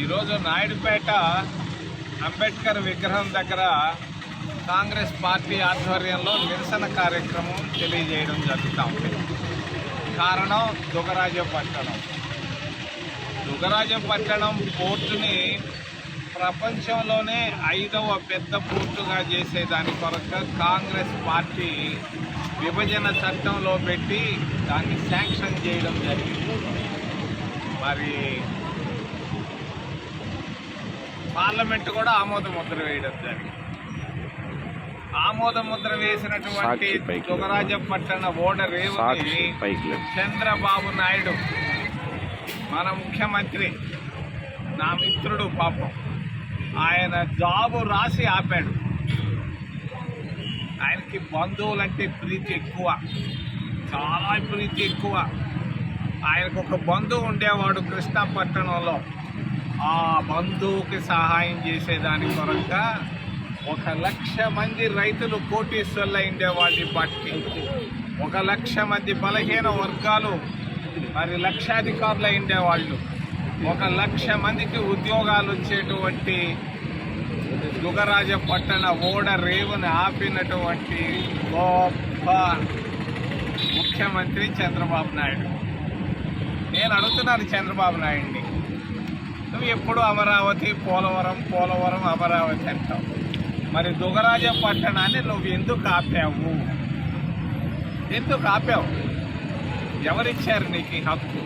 ఈరోజు నాయుడుపేట అంబేద్కర్ విగ్రహం దగ్గర కాంగ్రెస్ పార్టీ ఆధ్వర్యంలో నిరసన కార్యక్రమం తెలియజేయడం జరుగుతూ ఉంది. కారణం దుగరాజపట్టణం దుగరాజపట్టణం పోర్టుని ప్రపంచంలోనే ఐదవ పెద్ద పోర్టుగా చేసేదాని కొరకు కాంగ్రెస్ పార్టీ విభజన చట్టంలో పెట్టి దాన్ని శాంక్షన్ చేయడం జరిగింది. మరి పార్లమెంట్ కూడా ఆమోద ముద్ర వేయడం జరిగింది. ఆమోద ముద్ర వేసినటువంటి. దుగరాజపట్టణ ఓడ రేవుని సాక్షి పైకి లేదు. చంద్రబాబు నాయుడు మన ముఖ్యమంత్రి నా మిత్రుడు పాపం. ఆయన జాబు రాసి ఆపాడు. ఆయనకి బంధువులంటే ప్రీతి ఎక్కువ. చాలా ప్రీతి ఎక్కువ. ఆయనకు ఒక బంధువు ఉండేవాడు కృష్ణపట్టణంలో ఆ బంధువుకి సహాయం చేసేదాని కొరక ఒక లక్ష మంది రైతులు కోటీశ్వర్లు ఉండేవాళ్ళు బట్టి ఒక లక్ష మంది బలహీన వర్గాలు మరి లక్షాధికారులు ఉండేవాళ్ళు ఒక లక్ష మందికి ఉద్యోగాలు వచ్చేటువంటి యుగరాజ పట్టణ ఓడ రేవుని ఆపినటువంటి గొప్ప ముఖ్యమంత్రి చంద్రబాబు నాయుడు. నేను అడుగుతున్నాను చంద్రబాబు నాయుడిని. నువ్వు ఎప్పుడు అమరావతి పోలవరం పోలవరం అమరావతి అంటావు. మరి దుగరాజ పట్టణాన్ని నువ్వు ఎందుకు ఆపావు? ఎందుకు ఆపావు? ఎవరిచ్చారు నీకు ఈ హక్కు?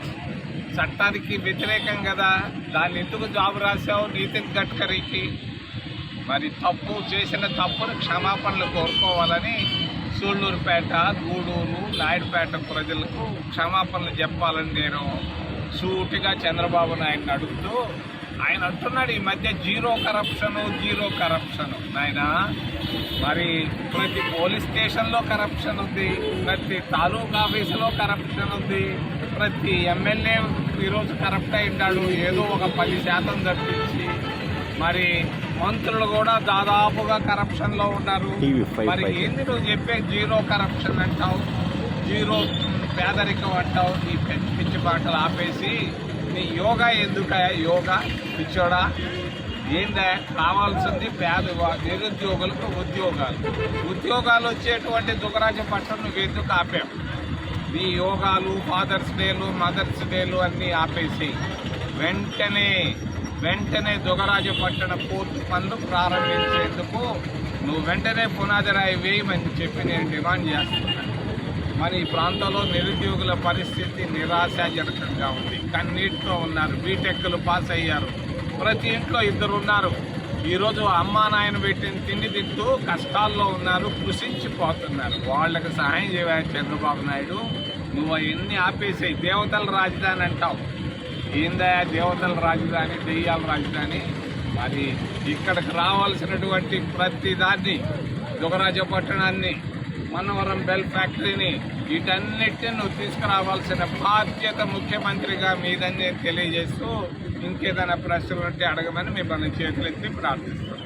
చట్టానికి వ్యతిరేకం కదా. దాన్ని ఎందుకు జాబ్ రాశావు నితిన్ గడ్కరీకి. మరి తప్పు చేసిన తప్పును క్షమాపణలు కోరుకోవాలని సూళ్ళూరుపేట గూడూరు నాయుడుపేట ప్రజలకు క్షమాపణలు చెప్పాలని నేను సూటిగా చంద్రబాబు నాయుడిని అడుగుతూ ఆయన అంటున్నాడు ఈ మధ్య జీరో కరప్షన్ జీరో కరప్షన్. నాయన మరి ప్రతి పోలీస్ స్టేషన్లో కరప్షన్ ఉంది ప్రతి తాలూకా ఆఫీసులో కరప్షన్ ఉంది ప్రతి ఎమ్మెల్యే ఈరోజు కరప్ట్ అయి ఉన్నాడు ఏదో ఒక పది శాతం తప్పించి. మరి మంత్రులు కూడా దాదాపుగా కరప్షన్లో ఉన్నారు. మరి. ఏంది నువ్వు చెప్పే జీరో కరప్షన్ అంటావు? జీరో పేదరికం అంటావు నీ పిచ్చి పిచ్చి పాటలు ఆపేసి నీ యోగా ఎందుక యోగా పిచ్చోడా? ఏందా? కావాల్సింది పేద నిరుద్యోగులకు ఉద్యోగాలు. ఉద్యోగాలు వచ్చేటువంటి దుగరాజ పట్టణం నువ్వు ఎందుకు ఆపావు? నీ యోగాలు ఫాదర్స్ డేలు మదర్స్ డేలు అన్నీ ఆపేసి వెంటనే వెంటనే దుగరాజపట్టణ పూర్తి పనులు ప్రారంభించేందుకు నువ్వు వెంటనే పునాది రాయి వేయమని చెప్పి నేను డిమాండ్ చేస్తున్నాను. మరి ఈ ప్రాంతంలో నిరుద్యోగుల పరిస్థితి నిరాశాజనకంగా ఉంది. కన్నీటితో ఉన్నారు. బీటెక్లు పాస్ అయ్యారు. ప్రతి ఇంట్లో ఇద్దరు ఉన్నారు. ఈరోజు అమ్మా నాయన పెట్టిన తిండి తింటూ కష్టాల్లో ఉన్నారు కృషించిపోతున్నారు. వాళ్ళకి సహాయం చేయాలి చంద్రబాబు నాయుడు. నువ్వు ఎన్ని ఆపేసాయి. దేవతల రాజధాని అంటావు ఏందా దేవతల రాజధాని దెయ్యాల రాజధాని? మరి ఇక్కడికి రావాల్సినటువంటి ప్రతి దాన్ని యుగరాజపట్టణాన్ని మనవరం బెల్ ఫ్యాక్టరీని వీటన్నిటిని నువ్వు తీసుకురావాల్సిన బాధ్యత ముఖ్యమంత్రిగా మీదని నేను తెలియజేస్తూ ఇంకేదైనా ప్రశ్నలు ఉంటే అడగమని మిమ్మల్ని చేతులెత్తి ప్రార్థిస్తున్నాను.